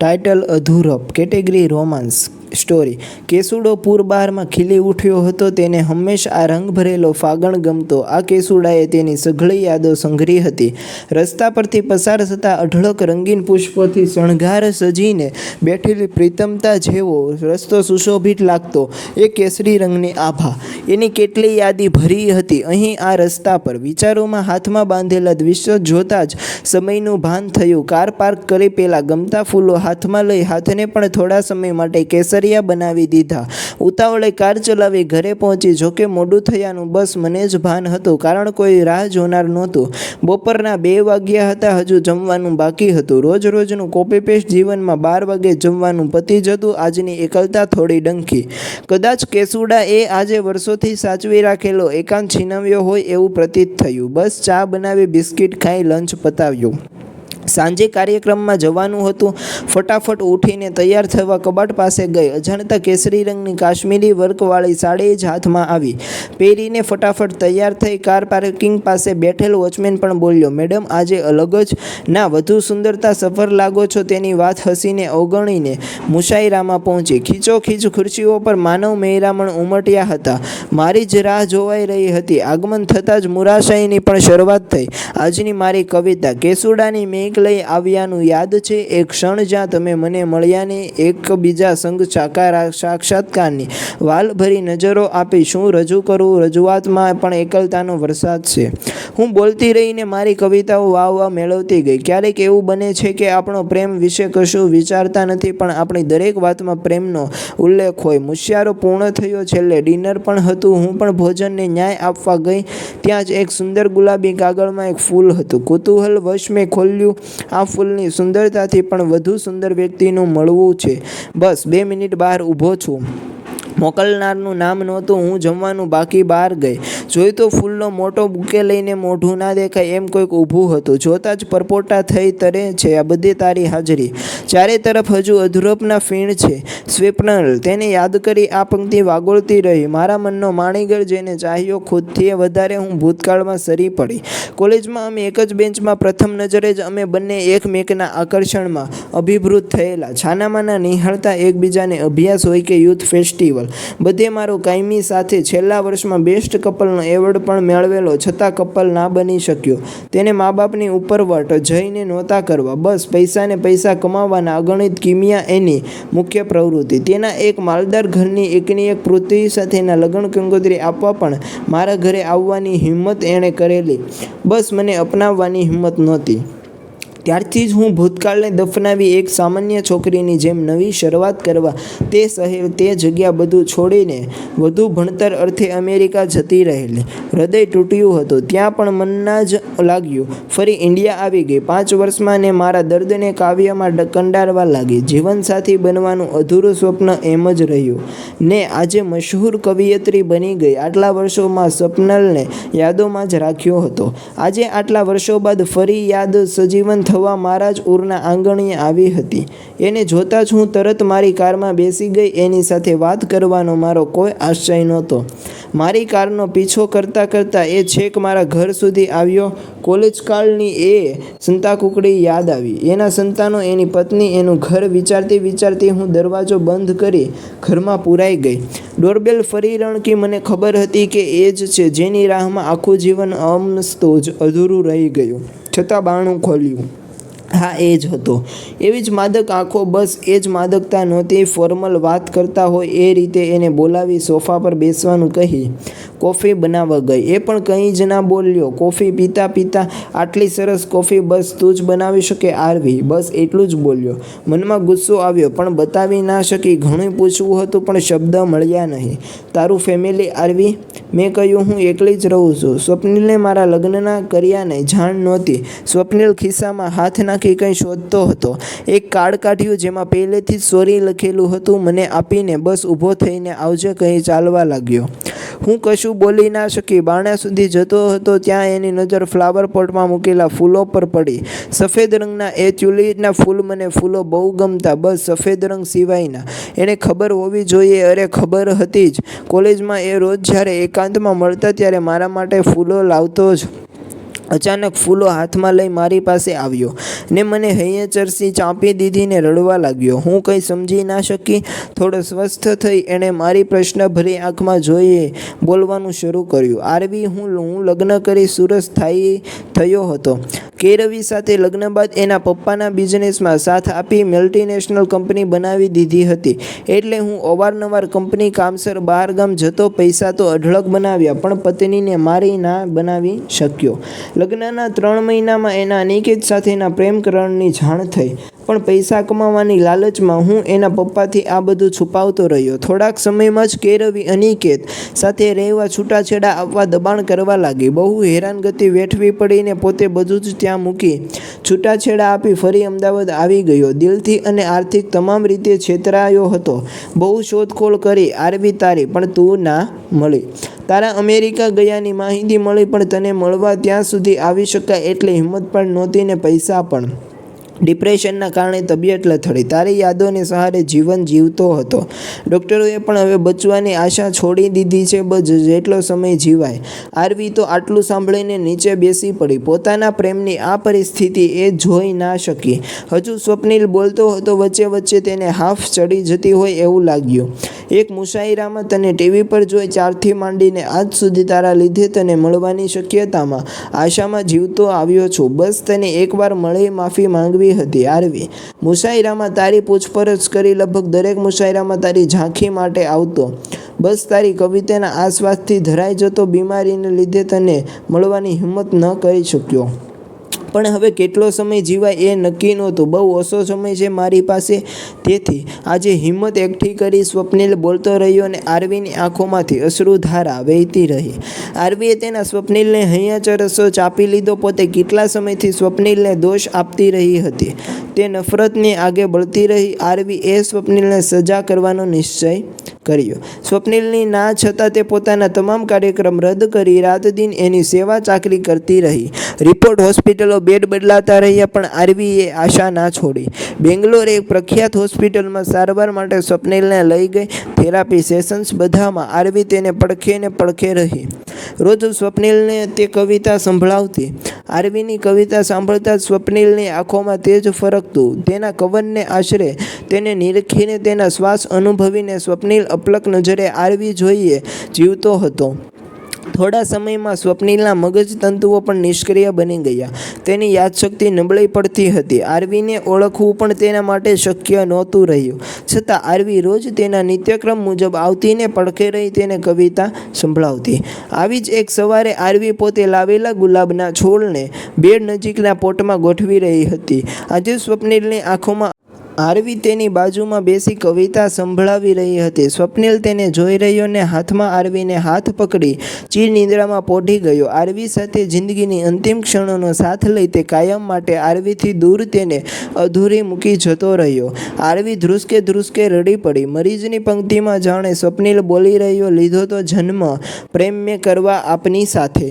Title અધૂરપ, category romance story કેસુડો પૂરબારમાં ખીલી ઉઠ્યો હતો, તેને હંમેશ આ રંગ ભરેલો ફાગણ ગમતો. આ કેસુડાએ તેની સઘળી યાદો સંઘરી હતી. રસ્તા પરથી પસાર થતા અઢળક રંગીન પુષ્પોથી શણગાર સજીને બેઠેલી પ્રીતમતા જેવો રસ્તો સુશોભિત લાગતો. એ કેસરી રંગની આભા. એની કેટલી યાદી ભરી હતી? અહીં આ રસ્તા પર વિચારોમાં હાથમાં બાંધેલા દ્વિશ્ય જોતાં જ સમયનું ભાન થયું. કાર પાર્ક કરી પેલા ગમતા ફૂલો હાથમાં લઈ હાથને પણ થોડા સમય માટે કેસરિયા બનાવી દીધા. ઉતાવળે કાર ચલાવી ઘરે પહોંચી. જોકે મોડું થયાનું બસ મને જ ભાન હતું, કારણ કોઈ રાહ જોનાર નહોતું. બપોરના બે વાગ્યા હતા, હજુ જમવાનું બાકી હતું. રોજ રોજનું કોપી પેસ્ટ જીવનમાં બાર વાગે જમવાનું પતી જતું. આજની એકલતા થોડી ડંખી. કદાચ કેસુડા એ આજે વર્ષોથી સાચવી રાખેલો એકાંત છીનવ્યો હોય એવું પ્રતીત થયું. બસ ચા બનાવી બિસ્કિટ ખાઈ લંચ પતાવ્યું. સાંજે કાર્યક્રમમાં જવાનું હતું. ફટાફટ ઉઠીને તૈયાર થવા કબાટ પાસે ગઈ. અજાણતા કેસરી રંગની કાશ્મીરી વર્કવાળી સાડી જ હાથમાં આવી. પહેરીને ફટાફટ તૈયાર થઈ કાર પાર્કિંગ પાસે બેઠેલ વોચમેન પણ બોલ્યો, મેડમ, આજે અલગ જ. ના, વધુ સુંદરતા સફર લાગો છો તેની વાત હસીને અવગણીને મુશાયરામાં પહોંચી. ખીચોખીચ ખુરશીઓ પર માનવ મહેરામણ ઉમટ્યા હતા. મારી જ રાહ જોવાઈ રહી હતી. આગમન થતાં જ મુરાશાઈની પણ શરૂઆત થઈ. આજની મારી કવિતા, કેસુડાની મેઘ લઈ આવ્યાનું યાદ છે. એક ક્ષણ જ્યાં તમે મને મળ્યાની એકબીજા સંગ સાકાર, સાક્ષાત્કારની વાલભરી નજરો આપી શું રજૂ કરું? રજૂઆતમાં પણ એકલતાનો વરસાદ છે. હું બોલતી રહીને મારી કવિતાઓ વાવ વાવ મેળવતી ગઈ. ક્યારેક એવું બને છે કે આપણો પ્રેમ વિશે કશું વિચારતા નથી, પણ આપણી દરેક વાતમાં પ્રેમનો ઉલ્લેખ હોય. મુશિયારો પૂર્ણ થયો છેલ્લે ડિનર પણ હતું. હું પણ ભોજનને ન્યાય આપવા ગઈ. ત્યાં જ એક સુંદર ગુલાબી કાગળમાં એક ફૂલ હતું. કુતૂહલ વશ મેં ખોલ્યું. આ ફૂલની સુંદરતાથી પણ વધુ સુંદર વ્યક્તિનું મળવું છે. બસ, બે મિનિટ બહાર ઊભો છું. મોકલનારનું નામ નહોતું, હું જમવાનું બાકી બહાર ગઈ. જોઈ તો ફૂલનો મોટો બુકે લઈને મોઢું ના દેખાય એમ કોઈક ઊભું હતું. જોતાં જ પરપોટા થઈ તરે છે આ બધી તારી હાજરી. ચારે તરફ હજુ અધૂરપના ફીણ છે. સ્વેપનલ, તેને યાદ કરી આ પંક્તિ વાગોળતી રહી. મારા મનનો માણીગર જેને ચાહ્યો ખુદથી વધારે હું ભૂતકાળમાં સરી પડી. કોલેજમાં અમે એક જ બેન્ચમાં પ્રથમ નજરે જ અમે બંને એકમેકના આકર્ષણમાં અભિભૂત થયેલા. છાનામાના નિહાળતા એકબીજાને અભ્યાસ હોય કે યુથ ફેસ્ટિવલ. બધે મારો કાયમી સાથે છેલ્લા વર્ષમાં બેસ્ટ કપલનો એવોર્ડ પણ મેળવેલો છતાં કપલ ના બની શક્યો. તેને મા બાપની ઉપરવટ જઈને નહોતા કરવા. બસ પૈસાને પૈસા કમાવાના અગણિત કિમિયા એની મુખ્ય પ્રવૃત્તિ. તેના એક માલદાર ઘરની એકની એક પૃથ્વી સાથેના લગ્ન કંગોત્રી આપવા પણ મારા ઘરે આવવાની હિંમત એણે કરેલી. બસ મને અપનાવવાની હિંમત નહોતી. ત્યારથી જ હું ભૂતકાળને દફનાવી એક સામાન્ય છોકરીની જેમ નવી શરૂઆત કરવા તે શહેર તે જગ્યા બધું છોડીને વધુ ભણતર અર્થે અમેરિકા જતી રહેલી. હૃદય તૂટ્યું હતું. ત્યાં પણ મનના જ લાગ્યું. ફરી ઇન્ડિયા આવી ગઈ. પાંચ વર્ષમાં ને મારા દર્દને કાવ્યમાં કંડારવા લાગી. જીવનસાથી બનવાનું અધૂરું સ્વપ્ન એમ જ રહ્યું. ને આજે મશહૂર કવિયત્રી બની ગઈ. આટલા વર્ષોમાં સ્વપ્નલને યાદોમાં જ રાખ્યો હતો. આજે આટલા વર્ષો બાદ ફરી યાદ સજીવન થવા મારા જ ઉરના આંગણીએ આવી હતી. એને જોતાં જ હું તરત મારી કારમાં બેસી ગઈ, એની સાથે વાત કરવાનો મારો કોઈ આશ્ચર્ય નહોતો. મારી કારનો પીછો કરતાં કરતાં એ છેક મારા ઘર સુધી આવ્યો. કોલેજ કાળની એ સંતાકુકડી યાદ આવી. એના સંતાનો, એની પત્ની એનું ઘર વિચારતી વિચારતી હું દરવાજો બંધ કરી ઘરમાં પુરાઈ ગઈ. ડોરબેલ ફરી રણકી મને ખબર હતી કે એ જ છે જેની રાહમાં આખું જીવન અમસ્તો જ અધૂરું રહી ગયું. છતાં બાણું ખોલ્યું. હા, એ જ હતો. એવી જ માદક આંખો, બસ એ જ માદકતા નહોતી. ફોર્મલ વાત કરતા હોય એ રીતે એને બોલાવી સોફા પર બેસવાનું કહી કોફી બનાવવા ગઈ. એ પણ કંઈ જ ના બોલ્યો. કોફી પીતા પીતા આટલી સરસ કોફી બસ તું જ બનાવી શકે, આરવી. બસ એટલું જ બોલ્યો. મનમાં ગુસ્સો આવ્યો, પણ બતાવી ના શકી. ઘણું પૂછવું હતું, પણ શબ્દ મળ્યા નહીં. તારું ફેમિલી આરવી? મેં કહ્યું, હું એકલી જ રહું છું. સ્વપ્નિલને મારા લગ્નના કર્યા નહીં, જાણ નહોતી. સ્વપ્નિલ ખિસ્સામાં હાથ નાખી કંઈ શોધતો હતો. એક કાર્ડ કાઢ્યું જેમાં પહેલેથી જ સોરી લખેલું હતું, મને આપીને બસ ઊભો થઈને આવજે કહી ચાલવા લાગ્યો. હું કશું બોલી ના શકી. બારણા સુધી જતો હતો ત્યાં એની નજર ફ્લાવર પોટમાં મૂકેલા ફૂલો પર પડી. સફેદ રંગના એ ટ્યુલિપના ફૂલ મને ફૂલો બહુ ગમતા, બસ સફેદ રંગ સિવાયના. એને ખબર હોવી જોઈએ, અરે ખબર હતી જ. કોલેજમાં એ રોજ જ્યારે એકાંતમાં મળતા ત્યારે મારા માટે ફૂલો લાવતો જ અચાનક ફૂલો હાથમાં લઈ મારી પાસે આવ્યો ને મને હૈયે ચરસી ચાંપી દીધી ને રડવા લાગ્યો. હું કંઈ સમજી ના શકી. થોડો સ્વસ્થ થઈ એણે મારી પ્રશ્નભરી આંખમાં જોઈએ બોલવાનું શરૂ કર્યું. આરવી, હું હું લગ્ન કરી સુરત સ્થાયી થયો હતો. કેરવી સાથે લગ્ન બાદ એના પપ્પાના બિઝનેસમાં સાથ આપી મલ્ટીનેશનલ કંપની બનાવી દીધી હતી. એટલે હું અવારનવાર કંપની કામસર બહાર ગામ જતો પૈસા તો અઢળક બનાવ્યા, પણ પત્નીને મારી ના બનાવી શક્યો. લગ્નના ત્રણ મહિનામાં એના અનિકેત સાથેના પ્રેમકરણની જાણ થઈ. પણ પૈસા કમાવાની લાલચમાં હું એના પપ્પાથી આ બધું છુપાવતો રહ્યો. થોડાક સમયમાં જ કેરવી અનિકેત સાથે રહેવા છૂટાછેડા આપવા દબાણ કરવા લાગી. બહુ હેરાનગતિ વેઠવી પડીને પોતે બધું જ ત્યાં મૂકી છૂટાછેડા આપી ફરી અમદાવાદ આવી ગયો. દિલથી અને આર્થિક તમામ રીતે છેતરાયો હતો. બહુ શોધખોળ કરી. આરવી તારી, પણ તું ના મળી. તારા અમેરિકા ગયાની માહિતી મળી, પણ તને મળવા ત્યાં સુધી આવી શકાય એટલે હિંમત પણ નહોતી ને પૈસા પણ. ડિપ્રેશનના કારણે તબિયત લથડી. તારી યાદોને સહારે જીવન જીવતો હતો. ડૉક્ટરોએ પણ હવે બચવાની આશા છોડી દીધી છે બસ જેટલો સમય જીવાય. આરવી તો આટલું સાંભળીને નીચે બેસી પડી. પોતાના પ્રેમની આ પરિસ્થિતિ એ જોઈ ના શકી. હજુ સ્વપ્નિલ બોલતો હતો, વચ્ચે વચ્ચે તેને હાફ ચડી જતી હોય એવું લાગ્યું. એક મુશાયરામાં તને ટીવી પર જોઈ ચારથી માંડીને આજ સુધી તારા લીધે તને મળવાની શક્યતામાં આશામાં જીવતો આવ્યો છું. બસ તને એકવાર મળી માફી માંગવી હતી, આરવી. મુશાયરામાં તારી પૂછપરછ કરી લગભગ દરેક મુશાયરામાં તારી ઝાંખી માટે આવતો. બસ તારી કવિતાના આસવાસથી ધરાઈ જતો બીમારીને લીધે તને મળવાની હિંમત ન કરી શક્યો. પણ હવે કેટલો સમય જીવાય એ નક્કી નહોતું. બહુ ઓછો સમય છે મારી પાસે. તેથી આજે હિંમત એકઠી કરી સ્વપ્નિલ બોલતો રહ્યો અને આરવીની આંખોમાંથી અશ્રુધારા વહેતી રહી. આરવીએ તેના સ્વપ્નિલને હૈયા ચરસો ચાપી લીધો. પોતે કેટલા સમયથી સ્વપ્નિલને દોષ આપતી રહી હતી? તે નફરતની આગે બળતી રહી આરવી એ સ્વપ્નિલને સજા કરવાનો નિશ્ચય કર્યો. સ્વપ્નિલની ના છતાં તે પોતાના તમામ કાર્યક્રમ રદ કરી રાત દિન એની સેવા ચાકરી કરતી રહી. રિપોર્ટ હોસ્પિટલો બેડ બદલાતા રહ્યા પણ આરવીએ આશા ના છોડી. બેંગ્લોર એક પ્રખ્યાત હોસ્પિટલમાં સારવાર માટે સ્વપ્નિલને લઈ ગઈ થેરાપી સેશન્સ બધામાં આરવી તેને પડખે ને પડખે રહી. રોજ સ્વપ્નિલને તે કવિતા સંભળાવતી. આરવીની કવિતા સાંભળતા સ્વપ્નિલની આંખોમાં તેજ ફરકતું. તેના કવનને આશરે તેને નિરખીને તેના શ્વાસ અનુભવીને સ્વપ્નિલ અપલક નજરે આરવી જોઈએ, જીવતો હતો. થોડા સમયમાં સ્વપ્નિલના મગજ તંતુઓ પણ નિષ્ક્રિય બની ગયા. તેની યાદશક્તિ નબળી પડતી હતી. આરવીને ઓળખવું પણ તેના માટે શક્ય નહોતું રહ્યું. છતાં આરવી રોજ તેના નિત્યક્રમ મુજબ આવતીને પડખે રહી તેને કવિતા સંભળાવતી. આવી જ એક સવારે આરવી પોતે લાવેલા ગુલાબના છોડને બેડ નજીકના પોટમાં ગોઠવી રહી હતી. આજે સ્વપ્નિલની આંખોમાં આરવી તેની બાજુમાં બેસી કવિતા સંભળાવી રહી હતી. સ્વપ્નિલ તેને જોઈ રહ્યો ને હાથમાં આરવીને હાથ પકડી ચીર નિંદ્રામાં પોઢી ગયો. આરવી સાથે જિંદગીની અંતિમ ક્ષણોનો સાથ લઈ તે કાયમ માટે આરવીથી દૂર તેને અધૂરી મૂકી જતો રહ્યો. આરવી ધ્રુસકે ધ્રુસકે રડી પડી. મરીજની પંક્તિમાં જાણે સ્વપ્નિલ બોલી રહ્યો, લીધો તો જન્મ. પ્રેમ મેં કરવા આપની સાથે.